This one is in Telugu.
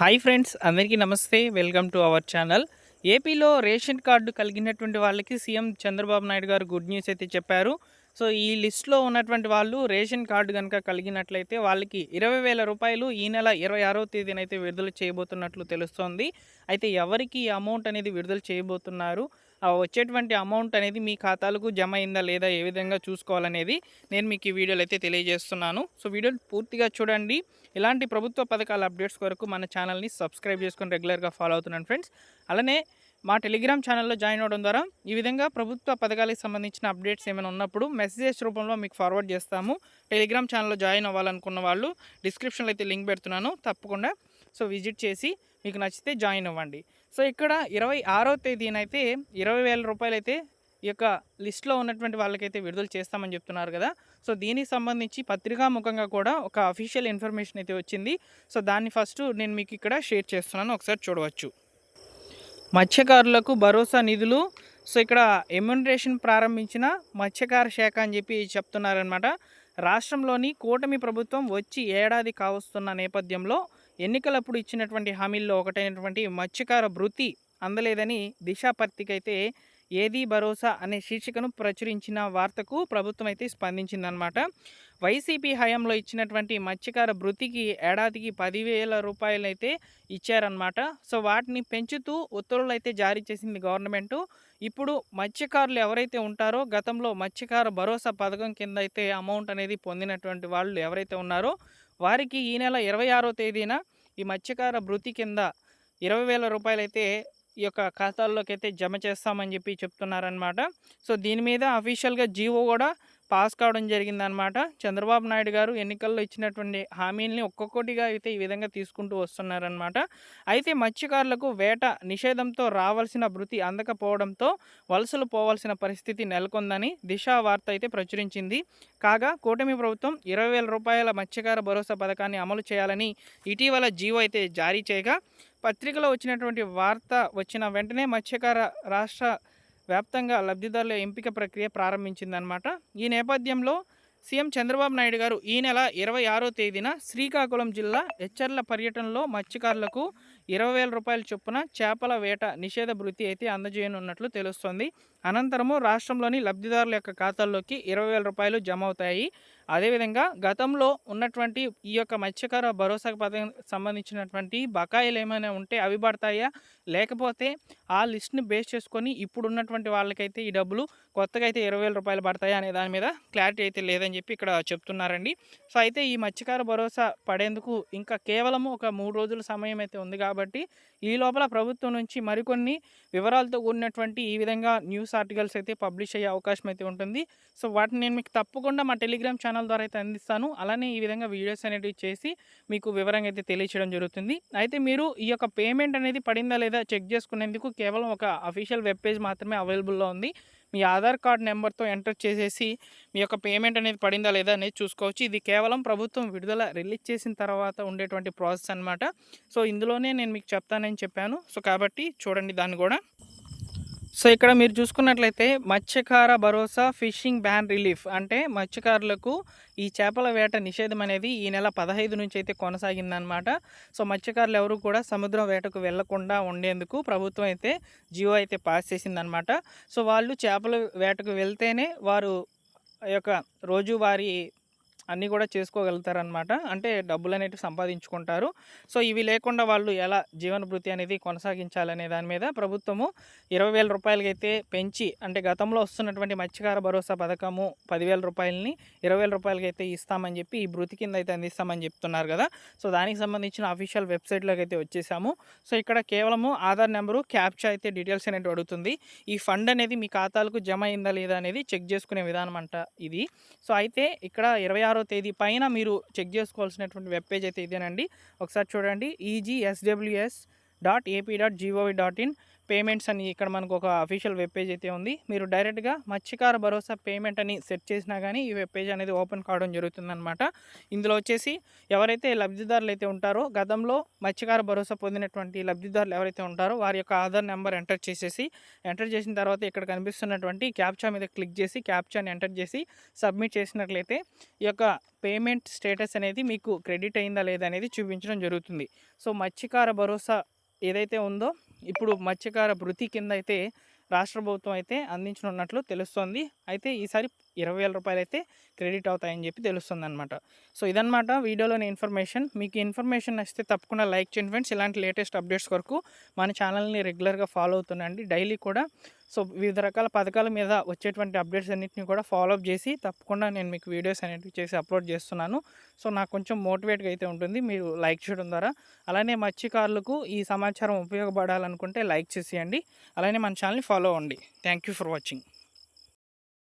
హాయ్ ఫ్రెండ్స్ అందరికీ నమస్తే. Welcome to our channel. ఏపీలో రేషన్ కార్డు కలిగినటువంటి వాళ్ళకి సీఎం చంద్రబాబు నాయుడు గారు గుడ్ న్యూస్ అయితే చెప్పారు. సో ఈ లిస్ట్లో ఉన్నటువంటి వాళ్ళు రేషన్ కార్డు కనుక కలిగినట్లయితే వాళ్ళకి ఇరవై వేల రూపాయలు ఈ నెల ఇరవై ఆరో తేదీనైతే విడుదల చేయబోతున్నట్లు తెలుస్తోంది. అయితే ఎవరికి ఈ అమౌంట్ అనేది విడుదల చేయబోతున్నారు? వచ్చేటువంటి అమౌంట్ అనేది మీ ఖాతాలకు జమ అయిందా లేదా ఏ విధంగా చూసుకోవాలనేది నేను మీకు ఈ వీడియోలో అయితే తెలియజేస్తున్నాను. సో వీడియో పూర్తిగా చూడండి. ఇలాంటి ప్రభుత్వ పథకాల అప్డేట్స్ కొరకు మన ఛానల్ని సబ్స్క్రైబ్ చేసుకొని రెగ్యులర్గా ఫాలో అవుతున్నాను ఫ్రెండ్స్. అలానే మా టెలిగ్రామ్ ఛానల్లో జాయిన్ అవ్వడం ద్వారా ఈ విధంగా ప్రభుత్వ పథకాలకు సంబంధించిన అప్డేట్స్ ఏమైనా ఉన్నప్పుడు మెసేజెస్ రూపంలో మీకు ఫార్వర్డ్ చేస్తాము. టెలిగ్రామ్ ఛానల్లో జాయిన్ అవ్వాలనుకున్న వాళ్ళు డిస్క్రిప్షన్లో అయితే లింక్ పెడుతున్నాను. తప్పకుండా సో విజిట్ చేసి మీకు నచ్చితే జాయిన్ అవ్వండి. సో ఇక్కడ ఇరవై ఆరో తేదీనైతే ఇరవై వేల రూపాయలు అయితే ఈ యొక్క లిస్ట్లో ఉన్నటువంటి వాళ్ళకైతే విడుదల చేస్తామని చెప్తున్నారు కదా. సో దీనికి సంబంధించి పత్రికా ముఖంగా కూడా ఒక అఫీషియల్ ఇన్ఫర్మేషన్ అయితే వచ్చింది. సో దాన్ని ఫస్ట్ నేను మీకు ఇక్కడ షేర్ చేస్తున్నాను. ఒకసారి చూడవచ్చు. మత్స్యకారులకు భరోసా నిధులు. సో ఇక్కడ ఎమ్యూనరేషన్ ప్రారంభించిన మత్స్యకార శాఖ అని చెప్పి చెప్తున్నారనమాట రాష్ట్రంలోని కూటమి ప్రభుత్వం వచ్చి ఏడాది కావస్తున్న నేపథ్యంలో ఎన్నికలప్పుడు ఇచ్చినటువంటి హామీల్లో ఒకటైనటువంటి మత్స్యకార వృత్తి అందలేదని దిశా ఏదీ ఏది భరోసా అనే శీర్షికను ప్రచురించిన వార్తకు ప్రభుత్వం అయితే స్పందించిందనమాట వైసీపీ హయాంలో ఇచ్చినటువంటి మత్స్యకార వృత్తికి ఏడాదికి పదివేల రూపాయలు అయితే ఇచ్చారనమాట సో వాటిని పెంచుతూ ఉత్తర్వులు అయితే జారీ చేసింది గవర్నమెంటు. ఇప్పుడు మత్స్యకారులు ఎవరైతే ఉంటారో గతంలో మత్స్యకార భరోసా పథకం కింద అయితే అమౌంట్ అనేది పొందినటువంటి వాళ్ళు ఎవరైతే ఉన్నారో వారికి ఈ నెల ఇరవై ఆరో తేదీన ఈ మత్స్యకార భృతి కింద ఇరవై వేల రూపాయలు అయితే ఈ యొక్క ఖాతాల్లోకి అయితే జమ చేస్తామని చెప్పి చెప్తున్నారనమాట సో దీని మీద అఫీషియల్గా జీవో కూడా పాస్ కావడం జరిగిందనమాట. చంద్రబాబు నాయుడు గారు ఎన్నికల్లో ఇచ్చినటువంటి హామీల్ని ఒక్కొక్కటిగా అయితే ఈ విధంగా తీసుకుంటూ వస్తున్నారనమాట. అయితే మత్స్యకారులకు వేట నిషేధంతో రావాల్సిన భృతి అందకపోవడంతో వలసలు పోవాల్సిన పరిస్థితి నెలకొందని దిశా వార్త అయితే ప్రచురించింది. కాగా కూటమి ప్రభుత్వం ఇరవై వేల రూపాయల మత్స్యకార భరోసా పథకాన్ని అమలు చేయాలని ఇటీవల జీవో అయితే జారీ చేయగా పత్రికలో వచ్చినటువంటి వార్త వచ్చిన వెంటనే మత్స్యకార రాష్ట్ర వ్యాప్తంగా లబ్ధిదారుల ఎంపిక ప్రక్రియ ప్రారంభించిందనమాట ఈ నేపథ్యంలో సీఎం చంద్రబాబు నాయుడు గారు ఈ నెల ఇరవై ఆరో తేదీన శ్రీకాకుళం జిల్లా హెచ్చర్ల పర్యటనలో మత్స్యకారులకు ఇరవై వేల రూపాయల చొప్పున చేపల వేట నిషేధ భృతి అయితే అందజేయనున్నట్లు తెలుస్తోంది. అనంతరము రాష్ట్రంలోని లబ్ధిదారుల యొక్క ఖాతాల్లోకి ఇరవై వేల రూపాయలు జమ అవుతాయి. అదేవిధంగా గతంలో ఉన్నటువంటి ఈ యొక్క మత్స్యకార భరోసా పథకం సంబంధించినటువంటి బకాయిలు ఏమైనా ఉంటే అవి పడతాయా? లేకపోతే ఆ లిస్ట్ని బేస్ చేసుకొని ఇప్పుడు ఉన్నటువంటి వాళ్ళకైతే ఈ డబ్బులు కొత్తగా అయితే ఇరవై వేల రూపాయలు పడతాయా అనే దాని మీద క్లారిటీ అయితే లేదని చెప్పి ఇక్కడ చెప్తున్నారండి. సో అయితే ఈ మత్స్యకార భరోసా పడేందుకు ఇంకా కేవలం ఒక మూడు రోజుల సమయం అయితే ఉంది కాబట్టి ఈ లోపల ప్రభుత్వం నుంచి మరికొన్ని వివరాలతో కూడినటువంటి ఈ విధంగా న్యూస్ ఆర్టికల్స్ అయితే పబ్లిష్ అయ్యే అవకాశం అయితే ఉంటుంది. సో వాటిని నేను మీకు తప్పకుండా మా టెలిగ్రామ్ ఛానల్ ద్వారా అయితే అందిస్తాను. అలానే ఈ విధంగా వీడియోస్ అనేటివి చేసి మీకు వివరంగా అయితే తెలియచేయడం జరుగుతుంది. అయితే మీరు ఈ యొక్క పేమెంట్ అనేది పడిందా లేదా చెక్ చేసుకునేందుకు కేవలం ఒక అఫీషియల్ వెబ్ పేజ్ మాత్రమే అవైలబుల్లో ఉంది. మీ ఆధార్ కార్డ్ నెంబర్తో ఎంటర్ చేసేసి మీ యొక్క పేమెంట్ అనేది పడిందా లేదా అనేది చూసుకోవచ్చు. ఇది కేవలం ప్రభుత్వం విడుదల రిలీజ్ చేసిన తర్వాత ఉండేటువంటి ప్రాసెస్ అనమాట సో ఇందులోనే నేను మీకు చెప్తానని చెప్పాను. సో కాబట్టి చూడండి దాన్ని కూడా. సో ఇక్కడ మీరు చూసుకున్నట్లయితే మత్స్యకార భరోసా ఫిషింగ్ బ్యాన్ రిలీఫ్ అంటే మత్స్యకారులకు ఈ చేపల వేట నిషేధం అనేది ఈ నెల పదహైదు నుంచి అయితే కొనసాగిందనమాట సో మత్స్యకారులు ఎవరు కూడా సముద్రం వేటకు వెళ్ళకుండా ఉండేందుకు ప్రభుత్వం అయితే జియో అయితే పాస్ చేసిందనమాట సో వాళ్ళు చేపల వేటకు వెళ్తేనే వారు ఆ యొక్క రోజువారీ అన్నీ కూడా చేసుకోగలుగుతారనమాట అంటే డబ్బులు అనేవి సంపాదించుకుంటారు. సో ఇవి లేకుండా వాళ్ళు ఎలా జీవన భృతి అనేది కొనసాగించాలనే దాని మీద ప్రభుత్వము ఇరవై వేల రూపాయలకైతే పెంచి అంటే గతంలో వస్తున్నటువంటి మత్స్యకార భరోసా పథకము పదివేల రూపాయలని ఇరవై వేల రూపాయలకైతే ఇస్తామని చెప్పి ఈ భృతి కింద అయితే అందిస్తామని చెప్తున్నారు కదా. సో దానికి సంబంధించిన అఫీషియల్ వెబ్సైట్లోకి అయితే వచ్చేసాము. సో ఇక్కడ కేవలము ఆధార్ నెంబరు క్యాప్చా అయితే డీటెయిల్స్ అనేవి అడుగుతుంది. ఈ ఫండ్ అనేది మీ ఖాతాలకు జమ అయిందా లేదా అనేది చెక్ చేసుకునే విధానం అంట ఇది. సో అయితే ఇక్కడ ఇరవై పదహారో తేదీ పైన మీరు చెక్ చేసుకోవాల్సినటువంటి వెబ్ పేజ్ అయితే ఇదేనండి. ఒకసారి చూడండి EGSWS dot AP dot GOV dot in payments అని ఇక్కడ మనకు ఒక అఫీషియల్ వెబ్ పేజ్ అయితే ఉంది. మీరు డైరెక్ట్గా మత్స్యకార భరోసా పేమెంట్ అని సెట్ చేసినా కానీ ఈ వెబ్ పేజ్ అనేది ఓపెన్ కావడం జరుగుతుందన్నమాట. ఇందులో వచ్చేసి ఎవరైతే లబ్ధిదారులు అయితే ఉంటారో గతంలో మత్స్యకార భరోసా పొందినటువంటి లబ్ధిదారులు ఎవరైతే ఉంటారో వారి యొక్క ఆధార్ నెంబర్ ఎంటర్ చేసేసి ఎంటర్ చేసిన తర్వాత ఇక్కడ కనిపిస్తున్నటువంటి క్యాప్చా మీద క్లిక్ చేసి క్యాప్చాని ఎంటర్ చేసి సబ్మిట్ చేసినట్లయితే ఈ యొక్క పేమెంట్ స్టేటస్ అనేది మీకు క్రెడిట్ అయిందా లేదా అనేది చూపించడం జరుగుతుంది. సో మత్స్యకార భరోసా ఏదైతే ఉందో ఇప్పుడు మత్స్యకార వృత్తి కింద అయితే రాష్ట్ర ప్రభుత్వం అయితే అందించనున్నట్లు తెలుస్తోంది. అయితే ఈసారి ఇరవై వేల రూపాయలు అయితే క్రెడిట్ అవుతాయని చెప్పి తెలుస్తుంది అనమాట సో ఇదనమాట వీడియోలోని ఇన్ఫర్మేషన్. మీకు ఇన్ఫర్మేషన్ నచ్చితే తప్పకుండా లైక్ చేయండి ఫ్రెండ్స్. ఇలాంటి లేటెస్ట్ అప్డేట్స్ కొరకు మన ఛానల్ని రెగ్యులర్గా ఫాలో అవుతుండండి డైలీ కూడా. సో వివిధ రకాల పథకాల మీద వచ్చేటువంటి అప్డేట్స్ అన్నింటినీ కూడా ఫాలో అప్ చేసి తప్పకుండా నేను మీకు వీడియోస్ అనేటివి చేసి అప్లోడ్ చేస్తున్నాను. సో నాకు కొంచెం మోటివేట్గా అయితే ఉంటుంది మీరు లైక్ చేయడం ద్వారా. అలానే మత్స్యకారులకు ఈ సమాచారం ఉపయోగపడాలనుకుంటే లైక్ చేసేయండి. అలానే మన ఛానల్ని ఫాలో అవ్వండి. Thank you for watching.